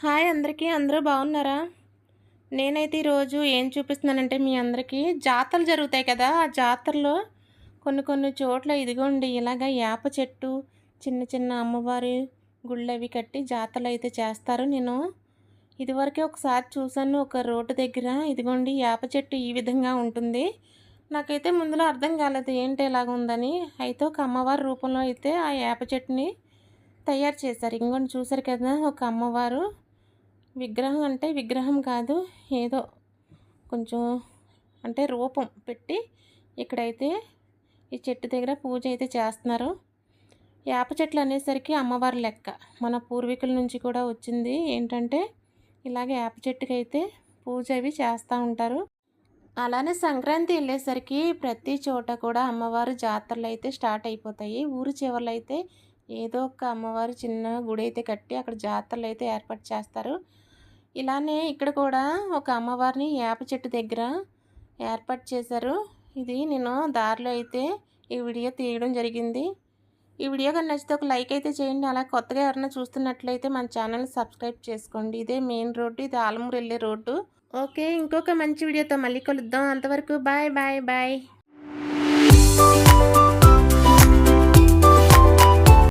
Hi అందరికీ అందరూ బాగున్నారా? నేనైతే ఈరోజు ఏం చూపిస్తున్నానంటే మీ అందరికీ జాతరలు జరుగుతాయి కదా ఆ జాతరలో కొన్ని కొన్ని చోట్ల ఇదిగోండి ఇలాగ వేప చెట్టు చిన్న చిన్న అమ్మవారి గుళ్ళు అవి కట్టి జాతరలు అయితే చేస్తారు. నేను ఇదివరకే ఒకసారి చూశాను ఒక రోడ్డు దగ్గర ఇదిగోండి వేప చెట్టు ఈ విధంగా ఉంటుంది. నాకైతే ముందులో అర్థం కాలేదు ఏంటి ఇలాగ ఉందని. అయితే ఒక అమ్మవారి రూపంలో అయితే ఆ వేప చెట్టుని తయారు చేశారు. ఇంకొని చూసారు కదా ఒక అమ్మవారు విగ్రహం అంటే విగ్రహం కాదు ఏదో కొంచెం అంటే రూపం పెట్టి ఇక్కడైతే ఈ చెట్టు దగ్గర పూజ అయితే చేస్తున్నారు. వేప చెట్లు అనేసరికి అమ్మవారి లెక్క. మన పూర్వీకుల నుంచి కూడా వచ్చింది ఏంటంటే ఇలాగే వేప చెట్టుకైతే పూజ అవి చేస్తూ ఉంటారు. అలానే సంక్రాంతి వెళ్ళేసరికి ప్రతి చోట కూడా అమ్మవారు జాతరలు అయితే స్టార్ట్ అయిపోతాయి. ఊరు చివరిలో అయితే ఏదో ఒక అమ్మవారు చిన్న గుడి అయితే కట్టి అక్కడ జాతరలు అయితే ఏర్పాటు చేస్తారు. ఇలానే ఇక్కడ కూడా ఒక అమ్మవారిని వేప చెట్టు దగ్గర ఏర్పాటు చేశారు. ఇది నేను దారిలో అయితే ఈ వీడియో తీయడం జరిగింది. ఈ వీడియో కానీ నచ్చితే ఒక లైక్ అయితే చేయండి. అలా కొత్తగా ఎవరైనా చూస్తున్నట్లయితే మన ఛానల్ సబ్స్క్రైబ్ చేసుకోండి. ఇదే మెయిన్ రోడ్డు ఇది ఆలమూరు వెళ్ళే రోడ్డు. ఓకే ఇంకొక మంచి వీడియోతో మళ్ళీ కలుద్దాం. అంతవరకు బాయ్ బాయ్ బాయ్.